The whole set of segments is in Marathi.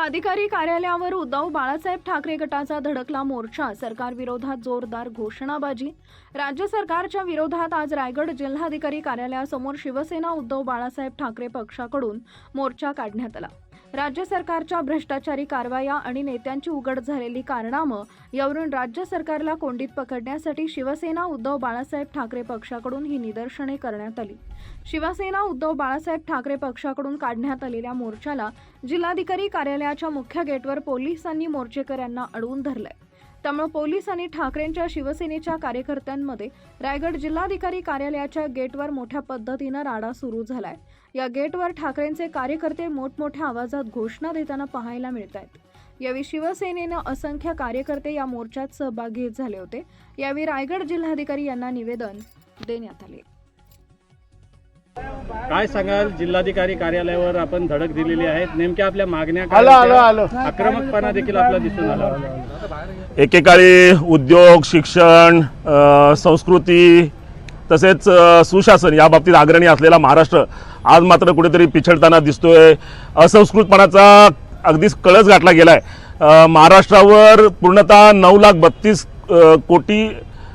जिल्हाधिकारी कार्यालयावर उद्धव बाळासाहेब ठाकरे गटाचा धडकला मोर्चा. सरकारविरोधात जोरदार घोषणाबाजी. राज्य सरकारच्या विरोधात आज रायगड जिल्हाधिकारी कार्यालयासमोर शिवसेना उद्धव बाळासाहेब ठाकरे पक्षाकडून मोर्चा काढण्यात आला. राज्य सरकारच्या भ्रष्टाचारी कारवाया आणि नेत्यांची उघड झालेली कारनामं यावरून राज्य सरकारला कोंडीत पकडण्यासाठी शिवसेना उद्धव बाळासाहेब ठाकरे पक्षाकडून ही निदर्शने करण्यात आली. शिवसेना उद्धव बाळासाहेब ठाकरे पक्षाकडून काढण्यात आलेल्या मोर्चाला जिल्हाधिकारी कार्यालयाच्या मुख्य गेटवर पोलिसांनी मोर्चेकऱ्यांना अडवून धरलंय. त्यामुळे पोलीस आणि ठाकरेंच्या शिवसेनेच्या कार्यकर्त्यांमध्ये रायगड जिल्हाधिकारी कार्यालयाच्या गेटवर मोठ्या पद्धतीनं राडा सुरू झालाय. या गेटवर ठाकरेंचे कार्यकर्ते मोठमोठ्या आवाजात घोषणा देताना पाहायला मिळत आहेत यावेळी शिवसेनेनं असंख्य कार्यकर्ते या मोर्चात सहभागी झाले होते. यावेळी रायगड जिल्हाधिकारी यांना निवेदन देण्यात आले. काय सांगाल? जिल्हाधिकारी कार्यालयावर आपण धडक दिलेली आहे. नेमक्या आपल्या मागण्या काय आलो आलो होत्या? आलो आक्रमकपणा देखील आपला दिसून आला. एकेकाळी उद्योग शिक्षण अ, संस्कृती तसेच अ, सुशासन या बाबतीत अग्रणी असलेला महाराष्ट्र आज मात्र कुठेतरी पिछडताना दिसतोय. असंस्कृतपणाचा अगदीच कळस गाठला गेलाय. अ, महाराष्ट्रावर पूर्णतः नऊ लाख बत्तीस अ, कोटी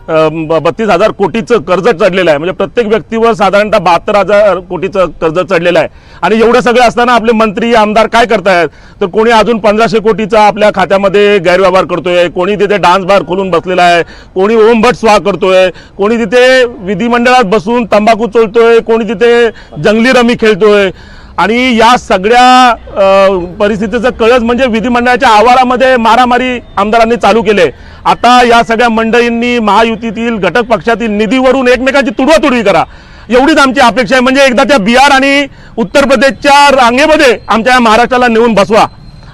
बत्तीस हजार कोटीचं कर्ज चढलेलं आहे. म्हणजे प्रत्येक व्यक्तीवर साधारणतः बहात्तर हजार कोटीचं कर्ज चढलेलं आहे. आणि एवढं सगळं असताना आपले मंत्री आमदार काय करतायत? तर कोणी अजून पंधराशे कोटीचा आपल्या खात्यामध्ये गैरव्यवहार करतोय? कोणी तिथे डान्स बार खोलून बसलेला आहे? कोणी ओमभट स्वाहा करतोय? कोणी तिथे विधिमंडळात बसून तंबाखू चोळतोय? कोणी तिथे जंगली रमी खेळतोय? आणि या सगळ्या परिस्थितीचं कळस म्हणजे विधिमंडळाच्या आवारामध्ये मारामारी आमदारांनी चालू केले. आता या सगळ्या मंडळींनी महायुतीतील घटक पक्षातील निधीवरून एकमेकांची तुडवातुडवी करा. एवढीच आमची अपेक्षा आहे. म्हणजे एकदा त्या बिहार आणि उत्तर प्रदेशच्या रांगेमध्ये आमच्या महाराष्ट्राला नेऊन बसवा.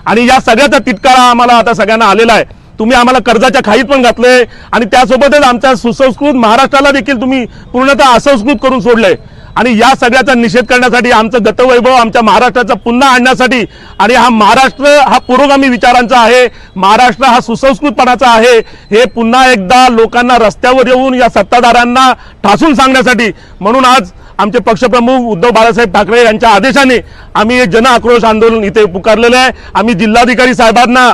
आणि या सगळ्याचा तिटकारा आम्हाला आता सगळ्यांना आलेला आहे. तुम्ही आम्हाला कर्जाच्या खाईत पण घातलंय. आणि त्यासोबतच आमच्या सुसंस्कृत महाराष्ट्राला देखील तुम्ही पूर्णतः असंस्कृत करून सोडलंय. आणि या सगळ्याचा निषेध करण्यासाठी आमचं गतवैभव आमच्या महाराष्ट्राचा पुन्हा आणण्यासाठी आणि हा महाराष्ट्र हा पुरोगामी विचारांचा आहे. महाराष्ट्र हा सुसंस्कृतपणाचा आहे. हे पुन्हा एकदा लोकांना रस्त्यावर येऊन या सत्ताधाऱ्यांना ठासून सांगण्यासाठी म्हणून आज आमचे पक्षप्रमुख उद्धव बाळासाहेब ठाकरे यांच्या आदेशाने आम्ही हे जन आक्रोश आंदोलन इथे पुकारलेलं आहे. आम्ही जिल्हाधिकारी साहेबांना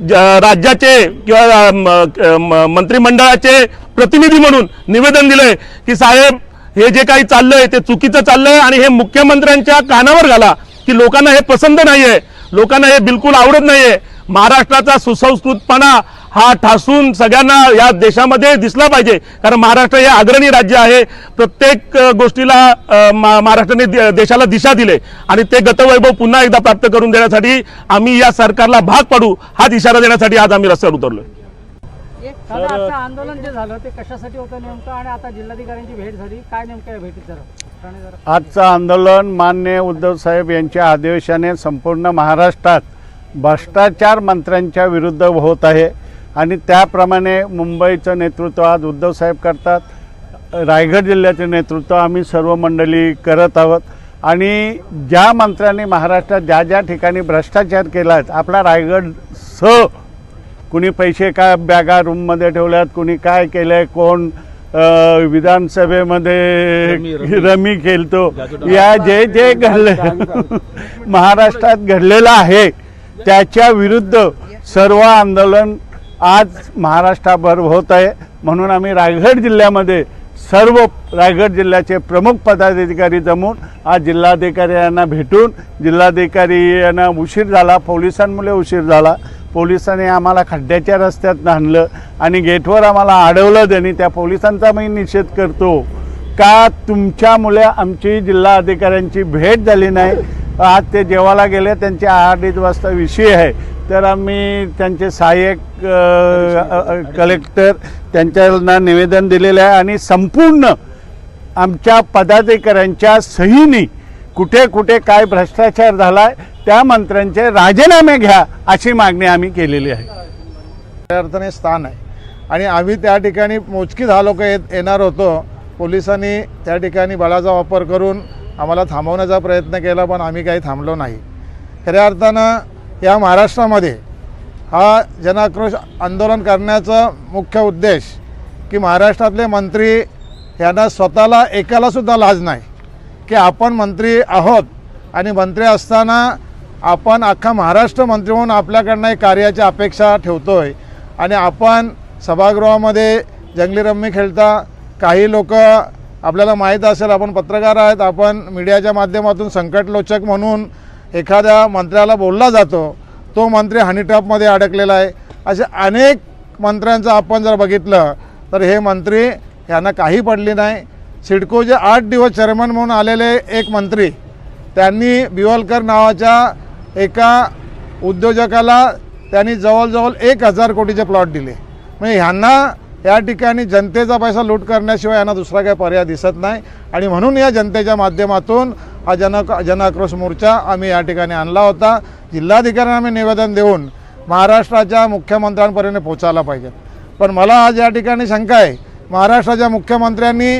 ज- राज्याचे किंवा म- म- मंत्रिमंडळाचे प्रतिनिधी म्हणून निवेदन दिलंय की साहेब हे जे काही चाललंय ते चुकीचं चाललंय आणि हे मुख्यमंत्र्यांच्या कानावर घाला की लोकांना हे पसंत नाहीये. लोकांना हे बिलकुल आवडत नाहीये. महाराष्ट्राचा सुसंस्कृतपणा हा ठासून सगळ्यांना या देशामध्ये दिसला पाहिजे. कारण महाराष्ट्र हे अग्रणी राज्य आहे. प्रत्येक गोष्टीला महाराष्ट्राने देशाला दिशा दिले. आणि ते गतवैभव पुन्हा एकदा प्राप्त करून देण्यासाठी आम्ही या सरकारला भाग पाडू हा इशारा देण्यासाठी आज आम्ही रस्त्यावर उतरलोय. दादा आजचं आंदोलन जे झालं ते कशासाठी होतं नेमकं? आणि आता जिल्हाधिकाऱ्यांची भेट झाली काय नेमकं या भेटीत जरा? आजचं आंदोलन मान्य उद्धव साहेब यांच्या आदेशाने संपूर्ण महाराष्ट्रात भ्रष्टाचार मंत्र्यांच्या विरुद्ध होत आहे. आणि त्याप्रमाणे मुंबईचं नेतृत्व आज उद्धव साहेब करतात. रायगड जिल्ह्याचे नेतृत्व आम्ही सर्व मंडळी करत आहोत. आणि ज्या मंत्र्यांनी महाराष्ट्रात ज्या ज्या ठिकाणी भ्रष्टाचार केला आहे आपला रायगड स कुणी पैसे काय बॅगा रूममध्ये ठेवल्यात कुणी काय केलंय कोण अ, विधानसभेमध्ये रमी खेळतो. या जे जे घडलं महाराष्ट्रात घडलेलं आहे त्याच्या विरुद्ध सर्व आंदोलन आज महाराष्ट्राभर होत आहे. म्हणून आम्ही रायगड जिल्ह्यामध्ये सर्व रायगड जिल्ह्याचे प्रमुख पदाधिकारी जमून आज जिल्हाधिकारी यांना भेटून जिल्हाधिकारी यांना उशीर झाला पोलिसांमुळे उशीर झाला. पोलिसांनी आम्हाला खड्ड्याच्या रस्त्यात आणलं आणि गेटवर आम्हाला अडवलं त्यांनी. त्या पोलिसांचा मी निषेध करतो का तुमच्यामुळे आमची जिल्हा अधिकाऱ्यांची भेट झाली नाही? आज ते जेवायला गेले त्यांचे अडीच वाजता विषय आहे. तर आम्ही त्यांचे सहाय्यक कलेक्टर त्यांच्याना निवेदन दिलेलं आहे आणि संपूर्ण आमच्या पदाधिकाऱ्यांच्या सहीनी कुठे कुठे काय भ्रष्टाचार झालाय त्या मंत्र्यांचे राजीनामे घ्या अशी मागणी आम्ही केलेली आहे. अर्थाने स्थान आहे. आणि आम्ही त्या ठिकाणी मोजकी दहा लोक येत येणार होतो. पोलिसांनी त्या ठिकाणी बळाचा वापर करून आम्हाला थांबवण्याचा प्रयत्न केला पण आम्ही काही थांबलो नाही. खऱ्या अर्थानं या महाराष्ट्रामध्ये हा जनाक्रोश आंदोलन करण्याचा मुख्य उद्देश की महाराष्ट्रातले मंत्री यांना स्वतःला एकालासुद्धा लाज नाही. की आपण मंत्री आहोत आणि मंत्री असताना आपण अख्खा महाराष्ट्र मंत्री म्हणून आपल्याकडनं एक कार्याची अपेक्षा ठेवतो आहे आणि आपण सभागृहामध्ये जंगली रम्मी खेळता काही लोक आपल्याला माहीत असेल आपण पत्रकार आहेत आपण मीडियाच्या माध्यमातून संकटलोचक म्हणून एखाद्या मंत्र्याला बोलला जातो तो मंत्री हनीट्रॅपमध्ये अडकलेला आहे. असे अनेक मंत्र्यांचं आपण जर बघितलं तर हे मंत्री यांना काही पडली नाही. सिडकोचे आठ दिवस चेअरमन म्हणून आलेले एक मंत्री त्यांनी बिवलकर नावाच्या एका उद्योजकाला त्यांनी जवळजवळ एक हजार कोटीचे प्लॉट दिले. म्हणजे ह्यांना या ठिकाणी जनतेचा पैसा लूट करण्याशिवाय यांना दुसरा काही पर्याय दिसत नाही. आणि म्हणून या जनतेच्या माध्यमातून हा जन जनआक्रोश मोर्चा आम्ही या ठिकाणी आणला होता. जिल्हाधिकाऱ्यांना आम्ही निवेदन देऊन महाराष्ट्राच्या मुख्यमंत्र्यांपर्यंत पोचायला पाहिजे. पण मला आज या ठिकाणी शंका आहे. महाराष्ट्राच्या मुख्यमंत्र्यांनी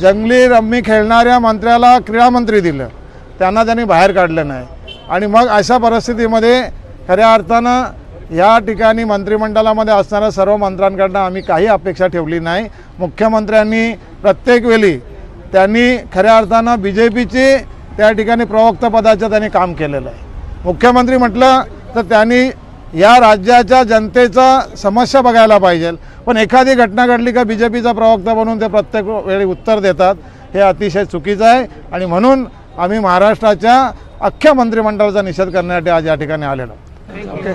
जंगली रम्मी खेळणाऱ्या मंत्र्याला क्रीडामंत्री दिलं. त्यांना त्यांनी बाहेर काढलं नाही. आणि मग अशा परिस्थितीमध्ये खऱ्या अर्थानं या ठिकाणी मंत्रिमंडळामध्ये असणाऱ्या सर्व मंत्र्यांकडनं आम्ही काही अपेक्षा ठेवली नाही. मुख्यमंत्र्यांनी प्रत्येक वेळी त्यांनी खऱ्या अर्थानं बी जे पीची त्या ठिकाणी प्रवक्तापदाचं त्यांनी काम केलेलं आहे. मुख्यमंत्री म्हटलं तर त्यांनी या राज्याच्या जनतेचा समस्या बघायला पाहिजे. पण एखादी घटना घडली का बी जे पीचा प्रवक्ता बनून ते प्रत्येक वेळी उत्तर देतात हे अतिशय चुकीचं आहे. आणि म्हणून आम्ही महाराष्ट्राच्या अख्ख्या मंत्रिमंडळाचा निषेध करण्यासाठी आज या ठिकाणी आलेलो ओके